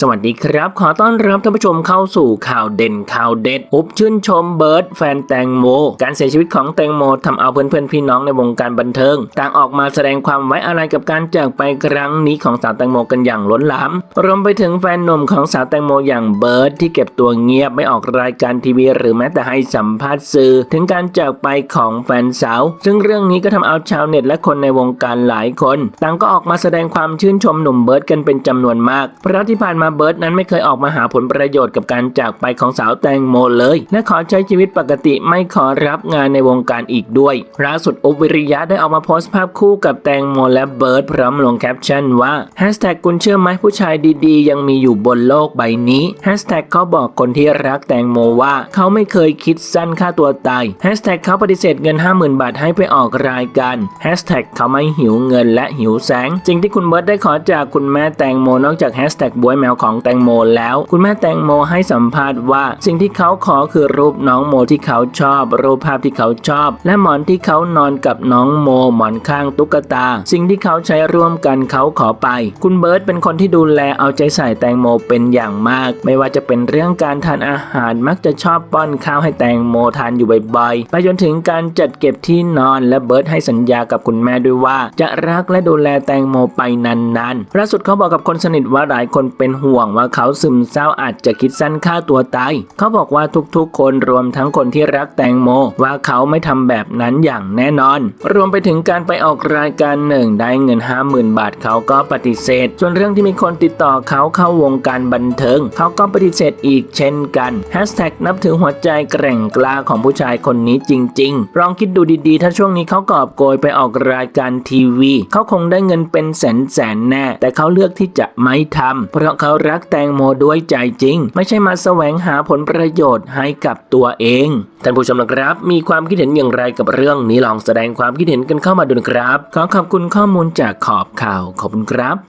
สวัสดีครับ ขอต้อนรับท่านผู้ชมเข้าสู่ข่าวเด่นข่าวเด็ดอุบชื่นชมเบิร์ดแฟนแตงโม การเสียชีวิตของแตงโมทำเอาเพื่อนๆพี่น้องในวงการบันเทิง ต่างออกมาแสดงความไว้อาลัยกับการจากไปครั้งนี้ของสาวแตงโมกันอย่างล้นหลามรวมไปถึงแฟนหนุ่มของสาวแตงโมอย่างเบิร์ดที่เก็บตัวเงียบไม่ออกรายการทีวี หรือแม้แต่ให้สัมภาษณ์สื่อ ถึงการจากไปของแฟนสาว ซึ่งเรื่องนี้ก็ทำเอาชาวเน็ตและคนในวงการหลายคน ต่างก็ออกมาแสดงความชื่นชมหนุ่มเบิร์ดกันเป็นจำนวนมากเพราะที่ผ่านมาเบิร์ดนั้นไม่เคยออกมาหาผลประโยชน์กับการจากไปของสาวแตงโมเลย และขอใช้ชีวิตปกติไม่ขอรับงานในวงการอีกด้วยล่าสุดอุบวิริยะได้ออกมาโพสต์ภาพคู่กับแตงโมและเบิร์ดพร้อมลงแคปชั่นว่าแฮชแท็กคุณเชื่อไหมผู้ชายดีๆ ยังมีอยู่บนโลกใบนี้แฮชแท็กเขาบอกคนที่รักแตงโมว่าเขาไม่เคยคิดสั้นฆ่าตัวตายแฮชแท็กเขาปฏิเสธเงิน 50,000 บาทให้ไปออกรายการแฮชแท็กเขาไม่หิวเงินและหิวแสงสิ่งที่คุณเบิร์ดได้ขอจากคุณแม่แตงโมนอกจากแฮชแท็กบวยแมวของแตงโมแล้ว คุณแม่แตงโมให้สัมภาษณ์ว่าสิ่งที่เขาขอคือรูปน้องโมที่เขาชอบ รูปภาพที่เขาชอบ และหมอนที่เขานอนกับน้องโมหมอนข้างตุ๊กตา สิ่งที่เขาใช้ร่วมกันเขาขอไป คุณเบิร์ตเป็นคนที่ดูแลเอาใจใส่แตงโมเป็นอย่างมาก ไม่ว่าจะเป็นเรื่องการทานอาหารมักจะชอบป้อนข้าวให้แตงโมทานอยู่บ่อยๆไปจนถึงการจัดเก็บที่นอนและเบิร์ตให้สัญญากับคุณแม่ด้วยว่า จะรักและดูแลแตงโมไปนานๆล่าสุดเขาบอกกับคนสนิทว่าหลายคนเป็นห่วงว่าเขาซึมเศร้าอาจจะคิดสั้นฆ่าตัวตาย เขาบอกว่าทุกๆ คนรวมทั้งคนที่รักแตงโม ว่าเขาไม่ทำแบบนั้นอย่างแน่นอน รวมไปถึงการไปออกรายการหนึ่งได้เงิน 50,000 บาทเขาก็ปฏิเสธ ส่วนเรื่องที่มีคนติดต่อเขาเข้าวงการบันเทิง เขาก็ปฏิเสธอีกเช่นกันแฮชแท็กนับถือหัวใจแกร่งกล้าของผู้ชายคนนี้จริง ๆ ลองคิดดูดีๆ ถ้าช่วงนี้เขากอบโกยไปออกรายการทีวี เขาคงได้เงินเป็นแสนแสนแน่ แต่เขาเลือกที่จะไม่ทำเพราะเขารักแตงโมด้วยใจจริง ไม่ใช่มาแสวงหาผลประโยชน์ให้กับตัวเองท่านผู้ชมนะครับ มีความคิดเห็นอย่างไรกับเรื่องนี้ลองแสดงความคิดเห็นกันเข้ามาดูนะครับ ขอขอบคุณข้อมูลจากขอบข่าวขอบคุณครับ